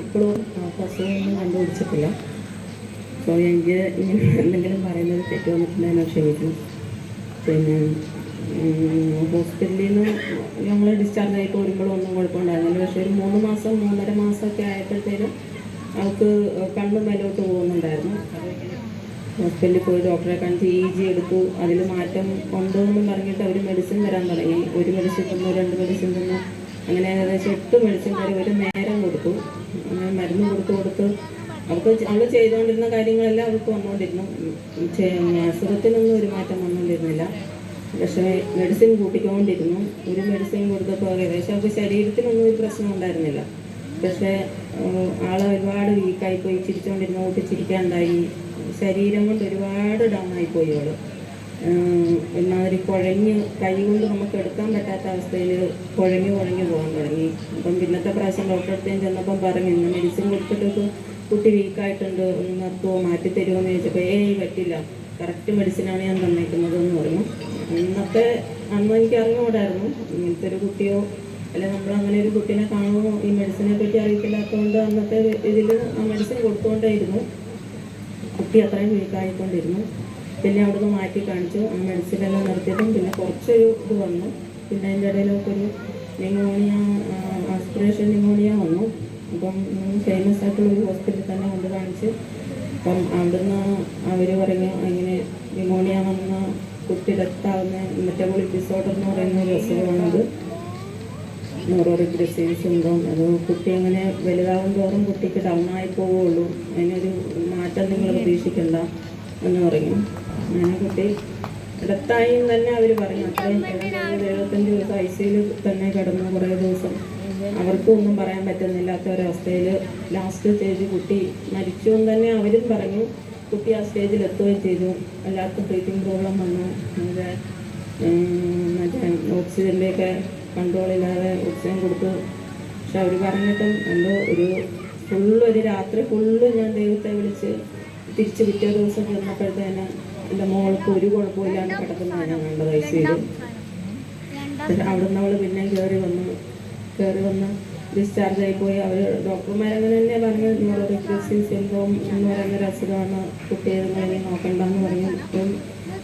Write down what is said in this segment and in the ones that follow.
ഇപ്പോഴും അസുഖമൊന്നും കണ്ടുപിടിച്ചിട്ടില്ല. അപ്പോൾ എനിക്ക് ഇങ്ങനെ എന്തെങ്കിലും പറയുന്നത് തെറ്റ് വന്നിട്ടുണ്ടെങ്കിൽ ക്ഷമിക്കണം. പിന്നെ ഹോസ്പിറ്റലിൽ നിന്ന് ഞങ്ങൾ ഡിസ്ചാർജ് ആയിട്ട് വരുമ്പോഴും ഒന്നും കുഴപ്പമുണ്ടായിരുന്നില്ല. പക്ഷേ ഒരു മൂന്ന് മാസം മൂന്നര മാസമൊക്കെ ആയപ്പോഴത്തേനും അവൾക്ക് കണ്ണ് മേലോട്ട് പോകുന്നുണ്ടായിരുന്നു. ഹോസ്പിറ്റലിൽ പോയി ഡോക്ടറെ കാണിച്ച് ഇ ജി എടുത്തു. അതിൽ മാറ്റം ഉണ്ടോ എന്നും പറഞ്ഞിട്ട് അവർ മെഡിസിൻ തരാൻ തുടങ്ങി. ഒരു മെഡിസിൻ തന്നു രണ്ട് മെഡിസിൻ തന്നു. അങ്ങനെ ഏകദേശം എട്ട് മെഡിസിൻ തരും. ഒരു നേരം കൊടുത്തു. മരുന്ന് കൊടുത്ത് കൊടുത്ത് അവർക്ക് അവൾ ചെയ്തുകൊണ്ടിരുന്ന കാര്യങ്ങളെല്ലാം അവൾക്ക് വന്നുകൊണ്ടിരുന്നു അസുഖത്തിനൊന്നും ഒരു മാറ്റം വന്നുകൊണ്ടിരുന്നില്ല പക്ഷേ മെഡിസിൻ കൂട്ടിക്കൊണ്ടിരുന്നു. ഒരു മെഡിസിൻ കൊടുത്തപ്പോൾ ഏകദേശം അവർക്ക് ശരീരത്തിനൊന്നും ഒരു പ്രശ്നം ഉണ്ടായിരുന്നില്ല. പക്ഷേ ആൾ ഒരുപാട് വീക്കായി പോയി ചിരിച്ചുകൊണ്ടിരുന്ന കൂട്ടി ശരീരം കൊണ്ട് ഒരുപാട് ഡൗൺ ആയിപ്പോയി ഏഹ്, ഒരുമാതിരി കുഴഞ്ഞ് കൈ കൊണ്ട് നമുക്ക് എടുക്കാൻ പറ്റാത്ത അവസ്ഥയിൽ കുഴഞ്ഞ് കുഴഞ്ഞ് പോകാൻ തുടങ്ങി. അപ്പം പിന്നത്തെ പ്രാവശ്യം ഡോക്ടറെ അടുത്ത് ഞാൻ ചെന്നപ്പം പറഞ്ഞു ഇന്ന് മെഡിസിൻ കൊടുത്തിട്ടൊക്കെ കുട്ടി വീക്കായിട്ടുണ്ട് ഒന്ന് നിർത്തുമോ മാറ്റി തരുമോ എന്ന് ചോദിച്ചപ്പോൾ ഏയ് പറ്റില്ല കറക്റ്റ് മെഡിസിനാണ് ഞാൻ തന്നേക്കുന്നത് എന്ന് പറഞ്ഞു. ഇന്നത്തെ അന്ന് എനിക്ക് അറിഞ്ഞുകൂടായിരുന്നു. ഇങ്ങനത്തെ ഒരു കുട്ടിയോ അല്ലെ നമ്മൾ അങ്ങനെ ഒരു കുട്ടീനെ കാണുമോ ഈ മെഡിസിനെ പറ്റി അറിയത്തില്ലാത്തതുകൊണ്ട് അന്നത്തെ ഇതിൽ ആ മെഡിസിൻ കൊടുത്തുകൊണ്ടേയിരുന്നു. കുട്ടി അത്രയും വീക്കായിക്കൊണ്ടിരുന്നു പിന്നെ അവിടുന്ന് മാറ്റി കാണിച്ചു. ആ മെഡിസിനെല്ലാം നിർത്തിയതും പിന്നെ കുറച്ചൊരു ഇത് വന്നു. പിന്നെ അതിന്റെ ഇടയിലൊക്കെ ഒരു ന്യൂമോണിയ ആസ്പിറേഷൻ ന്യൂമോണിയ വന്നു. അപ്പം ഫേമസ് ആയിട്ടുള്ള ഒരു ഹോസ്പിറ്റലിൽ തന്നെ കൊണ്ട് കാണിച്ച്. അപ്പം അവിടുന്ന് അവർ പറഞ്ഞു ഇങ്ങനെ ന്യൂമോണിയ വന്ന കുട്ടി ഡെത്താവുന്ന മെറ്റബോളിക് ഡിസോർഡർ എന്ന് പറയുന്ന ഒരു അസുഖമാണത്. ന്യൂറോറിഗ്രസീവ് സിൻഡ്രോം അത് കുട്ടി അങ്ങനെ വലുതാവും തോറും കുട്ടിക്ക് ഡൗൺ ആയി പോവുള്ളൂ അതിനൊരു മാറ്റം നിങ്ങൾ പ്രതീക്ഷിക്കണ്ട എന്ന് അങ്ങനെ കുട്ടി കിടത്തായി തന്നെ അവർ പറഞ്ഞു അത്രയും ദൈവത്തിന്റെ ദിവസം ഐ സിയിൽ തന്നെ കിടന്നു കുറേ ദിവസം. അവർക്കും ഒന്നും പറയാൻ പറ്റുന്നില്ലാത്ത ഒരവസ്ഥയിൽ ലാസ്റ്റ് സ്റ്റേജ് കുട്ടി മരിച്ചു എന്ന് തന്നെ അവരും പറഞ്ഞു. കുട്ടി ആ സ്റ്റേജിൽ എത്തുകയും ചെയ്തു. എല്ലാവർക്കും ബ്രീത്തിങ് പ്രോബ്ലം വന്നു മറ്റേ മറ്റേ ഓക്സിജന്റെയൊക്കെ കൺട്രോൾ ഇല്ലാതെ ഓക്സിജൻ കൊടുത്തു. പക്ഷെ അവർ പറഞ്ഞിട്ടും എന്തോ ഒരു ഫുള്ള് ഒരു രാത്രി ഫുള്ള് ഞാൻ ദൈവത്തെ വിളിച്ച് തിരിച്ച് പിറ്റേ ദിവസം ചെന്നപ്പോഴത്തേന് എന്റെ മോൾക്ക് ഒരു കുഴപ്പമില്ലാണ്ട് കിടക്കുന്നതാണ് ഞാൻ കണ്ടത് ഐ സിയിൽ അവിടുന്ന് അവൾ പിന്നെ കയറി വന്നു. കയറി വന്ന് ഡിസ്ചാർജ് ആയി പോയി. അവർ ഡോക്ടർമാരങ്ങനെ തന്നെ പറഞ്ഞു ന്യൂറോറിഗ്രസീവ് സിൻഡ്രോം എന്ന് പറയുന്ന ഒരു അസുഖമാണ്. കുട്ടിയെ ഇനി നോക്കണ്ടെന്ന് പറഞ്ഞു. ഇപ്പം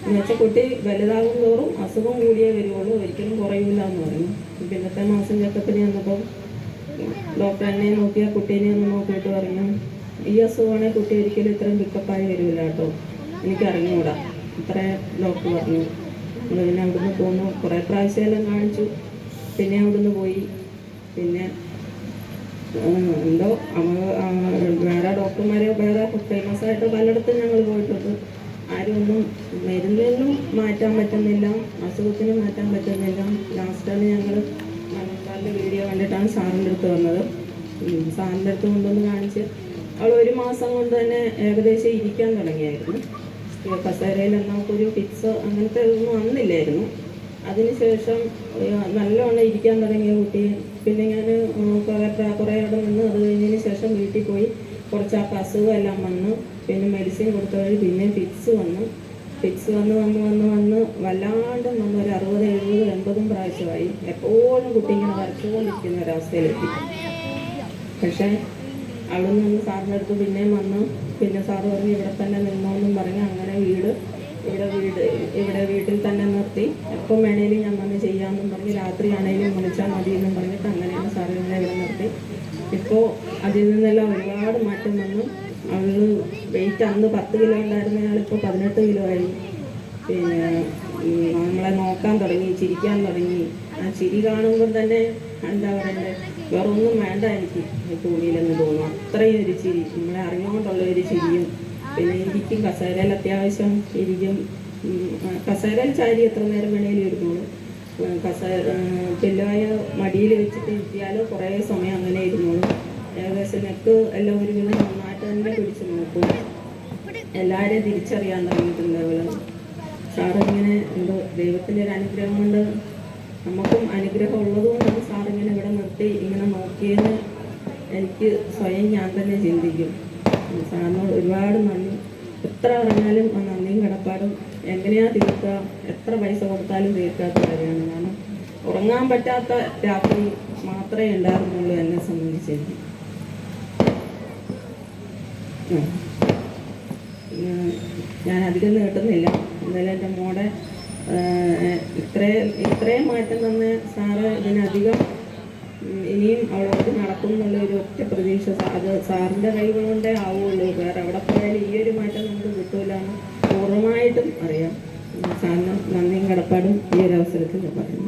എന്ന് വെച്ചാൽ കുട്ടി വലുതാകും തോറും അസുഖം കൂടിയേ വരുവുള്ളൂ. ഒരിക്കലും കുറയില്ല എന്ന് പറഞ്ഞു പിന്നത്തെ മാസം ചെക്കപ്പിന് ചെന്നപ്പം ഡോക്ടർ എന്നെ നോക്കിയാൽ കുട്ടീനെ ഒന്ന് നോക്കിയിട്ട് പറഞ്ഞു. ഈ അസുഖമാണെങ്കിൽ കുട്ടി ഒരിക്കലും ഇത്രയും പിക്കപ്പായി വരില്ല കേട്ടോ എനിക്ക് അറിഞ്ഞുകൂടാ ഇത്ര ഡോക്ടർ പറഞ്ഞു. പിന്നെ അവിടുന്ന് പോന്നു. കുറേ പ്രാവശ്യം എല്ലാം കാണിച്ചു. പിന്നെ അവിടുന്ന് പോയി. പിന്നെ എന്തോ വേറെ ഡോക്ടർമാരെ വേറെ ഫേമസ് ആയിട്ട് പലയിടത്തും ഞങ്ങൾ പോയിട്ടുണ്ട്. ആരും ഒന്നും മരുന്നിനും മാറ്റാൻ പറ്റുന്നില്ല. അസുഖത്തിനും മാറ്റാൻ പറ്റുന്നില്ല. ലാസ്റ്റാണ് ഞങ്ങൾ സാറിന്റെ വീഡിയോ കണ്ടിട്ടാണ് സാറിന്റെ അടുത്ത് വന്നത്. സാറിന്റെ അടുത്ത് കൊണ്ടുവന്ന് കാണിച്ച്. അവൾ ഒരു മാസം കൊണ്ട് തന്നെ ഏകദേശം ഇരിക്കാൻ തുടങ്ങിയായിരുന്നു. കസേരയിൽ നമുക്കൊരു ഫിക്സ് അങ്ങനത്തെ ഒന്നും വന്നില്ലായിരുന്നു. അതിനുശേഷം നല്ലവണ്ണം ഇരിക്കാൻ തുടങ്ങിയ കുട്ടി പിന്നെ ഞാൻ കുറേ അവിടെ നിന്ന് അത് കഴിഞ്ഞതിന് ശേഷം വീട്ടിൽ പോയി. കുറച്ച് ആ അസുഖമെല്ലാം വന്നു. പിന്നെ മെഡിസിൻ കൊടുത്ത വഴി പിന്നെ ഫിക്സ് വന്നു. ഫിക്സ് വന്ന് വന്ന് വന്ന് വന്ന് വല്ലാണ്ട് നമ്മൾ ഒരു അറുപത് എഴുപത് എൺപതും പ്രാവശ്യമായി. എപ്പോഴും കുട്ടി ഇങ്ങനെ വരച്ചുകൊണ്ടിരിക്കുന്ന ഒരവസ്ഥയിലെത്തി പക്ഷേ അവിടെ നിന്ന് സാറിന്റെ അടുത്ത് പിന്നെയും വന്നു. പിന്നെ സാറ് പറഞ്ഞു ഇവിടെ തന്നെ നിന്നോന്നും പറഞ്ഞു. അങ്ങനെ വീട് ഇവിടെ വീട് ഇവിടെ വീട്ടിൽ തന്നെ നിർത്തി. എപ്പം വേണേലും ഞാൻ വന്ന് ചെയ്യാമെന്നും പറഞ്ഞ് രാത്രി ആണേലും വിളിച്ചാൽ മതി എന്നും പറഞ്ഞിട്ട് അങ്ങനെയാണ് സാറ് ഇങ്ങനെ ഇവിടെ നിർത്തി. ഇപ്പോൾ അതിൽ നിന്നെല്ലാം ഒരുപാട് മാറ്റം വന്നു. അവൾ വെയിറ്റ് അന്ന് പത്ത് കിലോ ഉണ്ടായിരുന്നയാളിപ്പോൾ പതിനെട്ട് കിലോ ആയി. പിന്നെ നമ്മളെ നോക്കാൻ തുടങ്ങി ചിരിക്കാൻ തുടങ്ങി. ആ ചിരി കാണുമ്പോൾ തന്നെ എന്താ പറയണ്ടേ? വേറെ ഒന്നും വേണ്ട എനിക്ക് തോന്നിയില്ലെന്ന് തോന്നുന്നു തോന്നും അത്രയും ഒരു ചിരി. നമ്മളെ അറിഞ്ഞുകൊണ്ടുള്ള ഒരു ചിരിയും. പിന്നെ ഇരിക്കും കസേരയിൽ അത്യാവശ്യം ആ, കസേരയിൽ ചാരി എത്ര നേരം വേണേലും ഇരുന്നോളൂ കസേര പില്ലോയ മടിയിൽ വെച്ചിട്ട് ഇരുത്തിയാൽ കുറേ സമയം അങ്ങനെ ഇരുന്നോളൂ. ഏകദേശം നെക്ക് എല്ലാം ഒരു വിധം നന്നായിട്ട് തന്നെ പിടിച്ചു നോക്കും. എല്ലാവരെയും തിരിച്ചറിയാൻ തുടങ്ങിയിട്ടുണ്ട് സാറിങ്ങനെ എന്തോ ദൈവത്തിന്റെ ഒരു അനുഗ്രഹം കൊണ്ട് നമുക്കും അനുഗ്രഹം ഉള്ളതുകൊണ്ടാണ് സാറിങ്ങനെ ഇവിടെ നിർത്തി ഇങ്ങനെ നോക്കിയെന്ന് എനിക്ക് സ്വയം ഞാൻ തന്നെ ചിന്തിക്കും. സാറിനോട് ഒരുപാട് നന്ദി. എത്ര പറഞ്ഞാലും ആ നന്ദിയും കടപ്പാടും എങ്ങനെയാ തീർക്കുക? എത്ര പൈസ കൊടുത്താലും തീർക്കാത്ത കാര്യമാണ്. കാരണം ഉറങ്ങാൻ പറ്റാത്ത രാത്രി മാത്രമേ ഉണ്ടായിരുന്നുള്ളൂ എന്നെ സംബന്ധിച്ച് എനിക്ക്. ഉം. ഉം, ഞാൻ അധികം നീട്ടുന്നില്ല. എന്തായാലും എന്റെ മോടെ ഇത്രയും ഇത്രയും മാറ്റം തന്ന സാറ് ഇതിനധികം ഇനിയും അവളോട് നടക്കും എന്നുള്ള ഒരു ഒറ്റ പ്രതീക്ഷ അത് സാറിന്റെ കൈകൾ കൊണ്ടേ ആവുള്ളൂ. വേറെ അവിടെ പോയാലും ഈ ഒരു മാറ്റം നമുക്ക് കിട്ടൂല എന്ന് പൂർണമായിട്ടും അറിയാം. സാറിന് നന്ദിയും കടപ്പാടും ഈ ഒരു അവസരത്തിൽ പറയുന്നു.